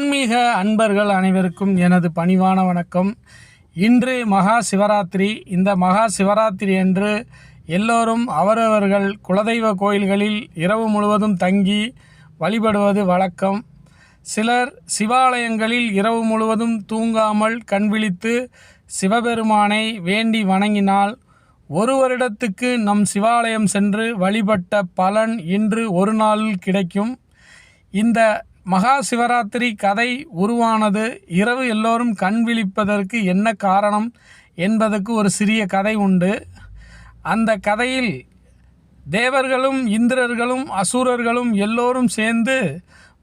ஆன்மீக அன்பர்கள் அனைவருக்கும் எனது பணிவான வணக்கம். இன்று மகா சிவராத்திரி. இந்த மகா சிவராத்திரி அன்று எல்லோரும் அவரவர்கள் குலதெய்வ கோயில்களில் இரவு முழுவதும் தங்கி வழிபடுவது வழக்கம். சிலர் சிவாலயங்களில் இரவு முழுவதும் தூங்காமல் கண்விழித்து சிவபெருமானை வேண்டி வணங்கினால் ஒரு வருடத்துக்கு நம் சிவாலயம் சென்று வழிபட்ட பலன் இன்று ஒரு நாளில் கிடைக்கும். இந்த மகா சிவராத்திரி கதை உருவானது. இரவு எல்லோரும் கண் விழிப்பதற்கு என்ன காரணம் என்பதற்கு ஒரு சிறிய கதை உண்டு. அந்த கதையில் தேவர்களும் இந்திரர்களும் அசுரர்களும் எல்லோரும் சேர்ந்து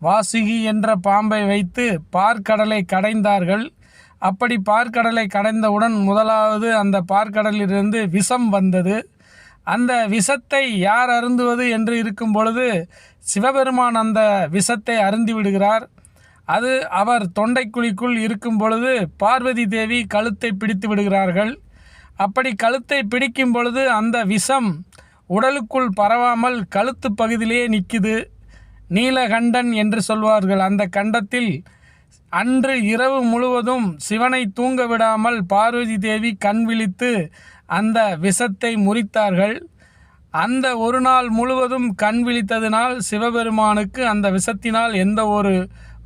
வாசுகி என்ற பாம்பை வைத்து பார்க்கடலை கடைந்தார்கள். அப்படி பார்க்கடலை கடைந்தவுடன் முதலாவது அந்த பார்க்கடலிலிருந்து விஷம் வந்தது. அந்த விஷத்தை யார் அருந்துவது என்று இருக்கும் பொழுது சிவபெருமான் அந்த விஷத்தை அருந்தி விடுகிறார். அது அவர் தொண்டைக்குழிக்குள் இருக்கும் பொழுது பார்வதி தேவி கழுத்தை பிடித்து விடுகிறார்கள். அப்படி கழுத்தை பிடிக்கும் பொழுது அந்த விஷம் உடலுக்குள் பரவாமல் கழுத்து பகுதியிலே நிற்குது. நீலகண்டன் என்று சொல்வார்கள். அந்த கண்டத்தில் அன்று இரவு முழுவதும் சிவனை தூங்க விடாமல் பார்வதி தேவி கண் விழித்து அந்த விஷத்தை முறித்தார்கள். அந்த ஒரு நாள் முழுவதும் கண் விழித்ததினால் சிவபெருமானுக்கு அந்த விஷத்தினால் எந்த ஒரு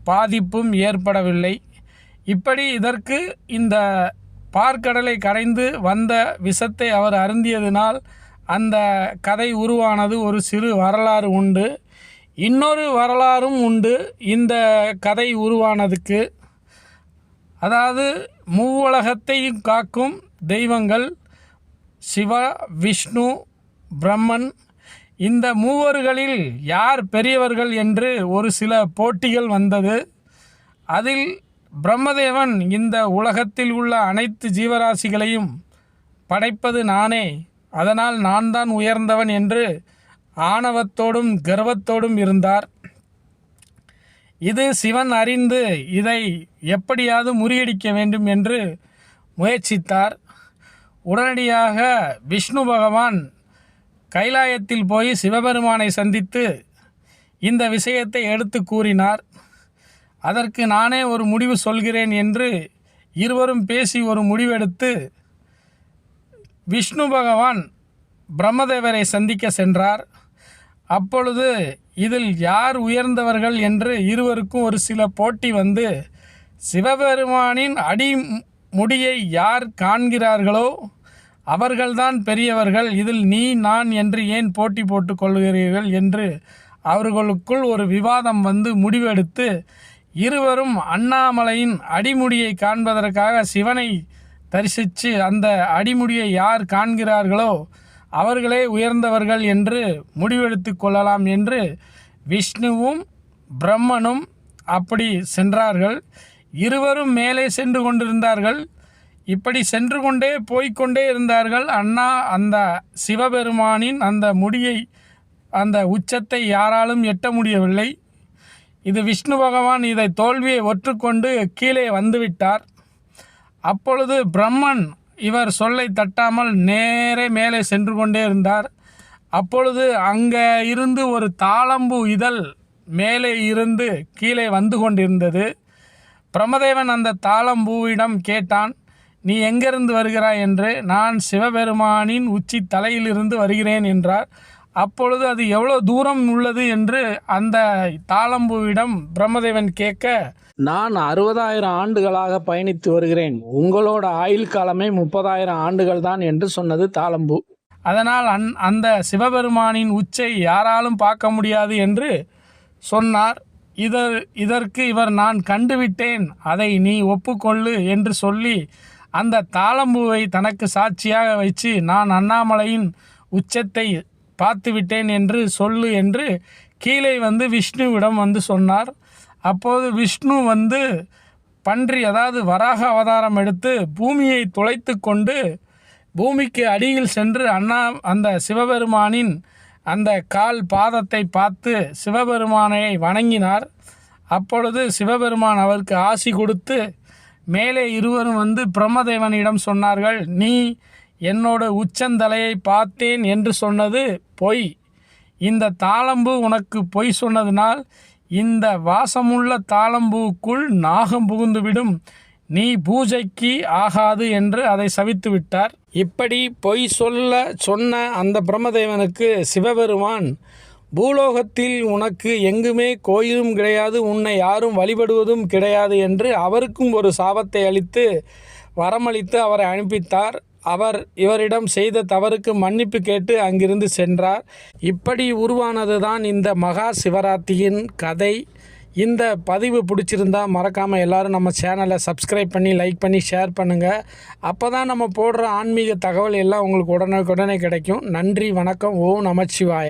பாதிப்பும் ஏற்படவில்லை. இப்படி இதற்கு இந்த பார்க்கடலை கடைந்து வந்த விஷத்தை அவர் அருந்தியதினால் அந்த கதை உருவானது ஒரு சிறு வரலாறு உண்டு. இன்னொரு வரலாறும் உண்டு இந்த கதை உருவானதுக்கு. அதாவது மூவுலகத்தையும் காக்கும் தெய்வங்கள் சிவா விஷ்ணு பிரம்மன். இந்த மூவர்களில் யார் பெரியவர்கள் என்று ஒரு சில போட்டிகள் வந்தது. அதில் பிரம்மதேவன் இந்த உலகத்தில் உள்ள அனைத்து ஜீவராசிகளையும் படைப்பது நானே. அதனால் நான் தான் உயர்ந்தவன் என்று ஆணவத்தோடும் கர்வத்தோடும் இருந்தார். இது சிவன் அறிந்து இதை எப்படியாவது முறியடிக்க வேண்டும் என்று முயற்சித்தார். உடனடியாக விஷ்ணு பகவான் கைலாயத்தில் போய் சிவபெருமானை சந்தித்து இந்த விஷயத்தை எடுத்து கூறினார். அதற்கு நானே ஒரு முடிவு சொல்கிறேன் என்று இருவரும் பேசி ஒரு முடிவெடுத்து விஷ்ணு பகவான் பிரம்மதேவரை சந்திக்க சென்றார். அப்பொழுது இதில் யார் உயர்ந்தவர்கள் என்று இருவருக்கும் ஒரு சில போட்டி வந்து சிவபெருமானின் அடி முடியை யார் காண்கிறார்களோ அவர்கள்தான் பெரியவர்கள். இதில் நீ நான் என்று ஏன் போட்டி போட்டு கொள்கிறீர்கள் என்று அவர்களுக்குள் ஒரு விவாதம் வந்து முடிவெடுத்து இருவரும் அண்ணாமலையின் அடிமுடியை காண்பதற்காக சிவனை தரிசித்து அந்த அடிமுடியை யார் காண்கிறார்களோ அவர்களே உயர்ந்தவர்கள் என்று முடிவெடுத்து கொள்ளலாம் என்று விஷ்ணுவும் பிரம்மனும் அப்படி சென்றார்கள். இருவரும் மேலே சென்று கொண்டிருந்தார்கள். இப்படி சென்று கொண்டே போய்க்கொண்டே இருந்தார்கள். அண்ணா அந்த சிவபெருமானின் அந்த முடியை அந்த உச்சத்தை யாராலும் எட்ட முடியவில்லை. இது விஷ்ணு பகவான் இதை தோல்வியை ஒற்றுக்கொண்டு கீழே வந்துவிட்டார். அப்பொழுது பிரம்மன் இவர் சொல்லை தட்டாமல் நேரே மேலே சென்று கொண்டே இருந்தார். அப்பொழுது அங்கே இருந்து ஒரு தாளம்பு இதழ் மேலே இருந்து கீழே வந்து கொண்டிருந்தது. பிரமதேவன் அந்த தாளம்பூவிடம் கேட்டான் நீ எங்கிருந்து வருகிறாய் என்று நான் சிவபெருமானின் உச்சி தலையிலிருந்து வருகிறேன் என்றார். அப்பொழுது அது எவ்வளோ தூரம் உள்ளது என்று அந்த தாளம்பூவிடம் பிரம்மதேவன் கேட்க நான் அறுபதாயிரம் ஆண்டுகளாக பயணித்து வருகிறேன். உங்களோட ஆயுள் காலமே முப்பதாயிரம் ஆண்டுகள் தான் என்று சொன்னது தாளம்பூ. அதனால் அந் அந்த சிவபெருமானின் உச்சை யாராலும் பார்க்க முடியாது என்று சொன்னார். இதர் இதற்கு இவர் நான் கண்டுவிட்டேன். அதை நீ ஒப்புக்கொள்ளு என்று சொல்லி அந்த தாளம்பூவை தனக்கு சாட்சியாக வச்சு நான் அண்ணாமலையின் உச்சத்தை பார்த்துவிட்டேன் என்று சொல்லு என்று கீழே வந்து விஷ்ணுவிடம் வந்து சொன்னார். அப்போது விஷ்ணு வந்து பன்றி அதாவது வராக அவதாரம் எடுத்து பூமியை துளைத்து கொண்டு பூமிக்கு அடியில் சென்று அண்ணா அந்த சிவபெருமானின் அந்த கால் பாதத்தை பார்த்து சிவபெருமானை வணங்கினார். அப்பொழுது சிவபெருமான் அவருக்கு ஆசி கொடுத்து மேலே இருவரும் வந்து பிரம்மதேவனிடம் சொன்னார்கள் நீ என்னோட உச்சந்தலையை பார்த்தேன் என்று சொன்னது பொய். இந்த தாளம்பு உனக்கு பொய் சொன்னதினால் இந்த வாசமுள்ள தாளம்பூக்குள் நாகம் புகுந்துவிடும். நீ பூஜைக்கு ஆகாது என்று அதை சவித்து விட்டார் இப்படி பொய் சொல்ல சொன்ன அந்த பிரம்மதேவனுக்கு சிவபெருமான் பூலோகத்தில் உனக்கு எங்குமே கோயிலும் கிடையாது உன்னை யாரும் வழிபடுவதும் கிடையாது என்று அவருக்கும் ஒரு சாபத்தை அளித்து வரமளித்து அவரை அனுப்பித்தார். அவர் இவரிடம் செய்த தவறுக்கு மன்னிப்பு கேட்டு அங்கிருந்து சென்றார். இப்படி உருவானது தான் இந்த மகா சிவராத்திரியின் கதை. இந்த பதிவு பிடிச்சிருந்தா மறக்காமல் எல்லோரும் நம்ம சேனலை சப்ஸ்கிரைப் பண்ணி லைக் பண்ணி ஷேர் பண்ணுங்கள் அப்போ தான் நம்ம போடுற ஆன்மீக தகவல் எல்லாம் உங்களுக்கு உடனுக்குடனே கிடைக்கும். நன்றி வணக்கம். ஓம் நமச்சிவாய